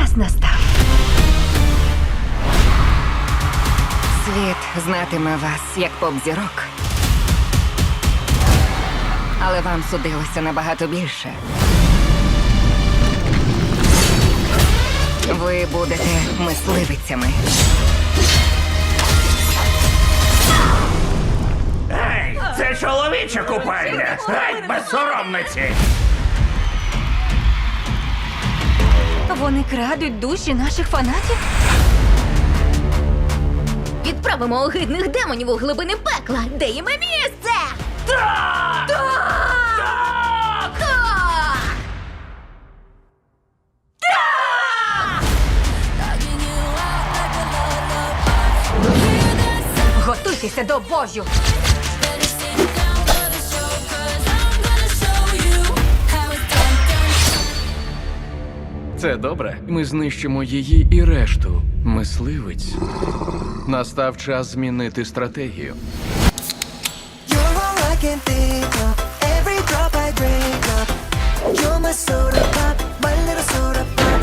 час настав. Світ знатиме вас як поп-зірок. Але вам судилося набагато більше. Ви будете мисливицями. Ей, це чоловіча купальня! Геть безсоромниці! Вони крадуть душі наших фанатів? Відправимо огидних демонів у глибини пекла, де їм і місце! Так! Так! Готуйтеся до бою! Це добре. Ми знищимо її і решту. Мисливець. Настав час змінити стратегію. You're all I can think of. Every drop I drink up. You're my soda pop, my little soda pop.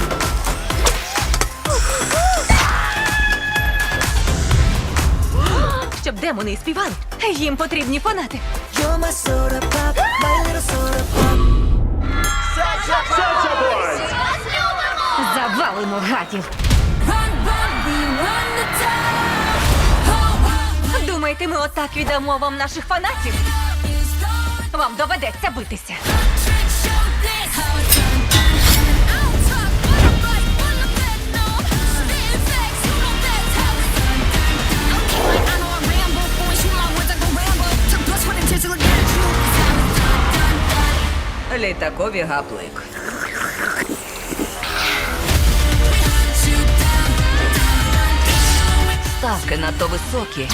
Щоб демони і співали, їм потрібні фанати. You're my soda pop, Завалимо гадів. Думаєте, ми отак віддамо вам наших фанатів? Вам доведеться битися. Літакові гаплик. Ставки надто високі.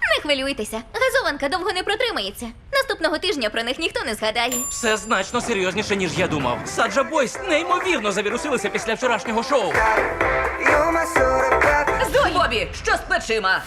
Не хвилюйтеся, газованка довго не протримається. Наступного тижня про них ніхто не згадає. Все значно серйозніше, ніж я думав. Саджа Бойс неймовірно завірусилися після вчорашнього шоу. Бобі! Що з плечима?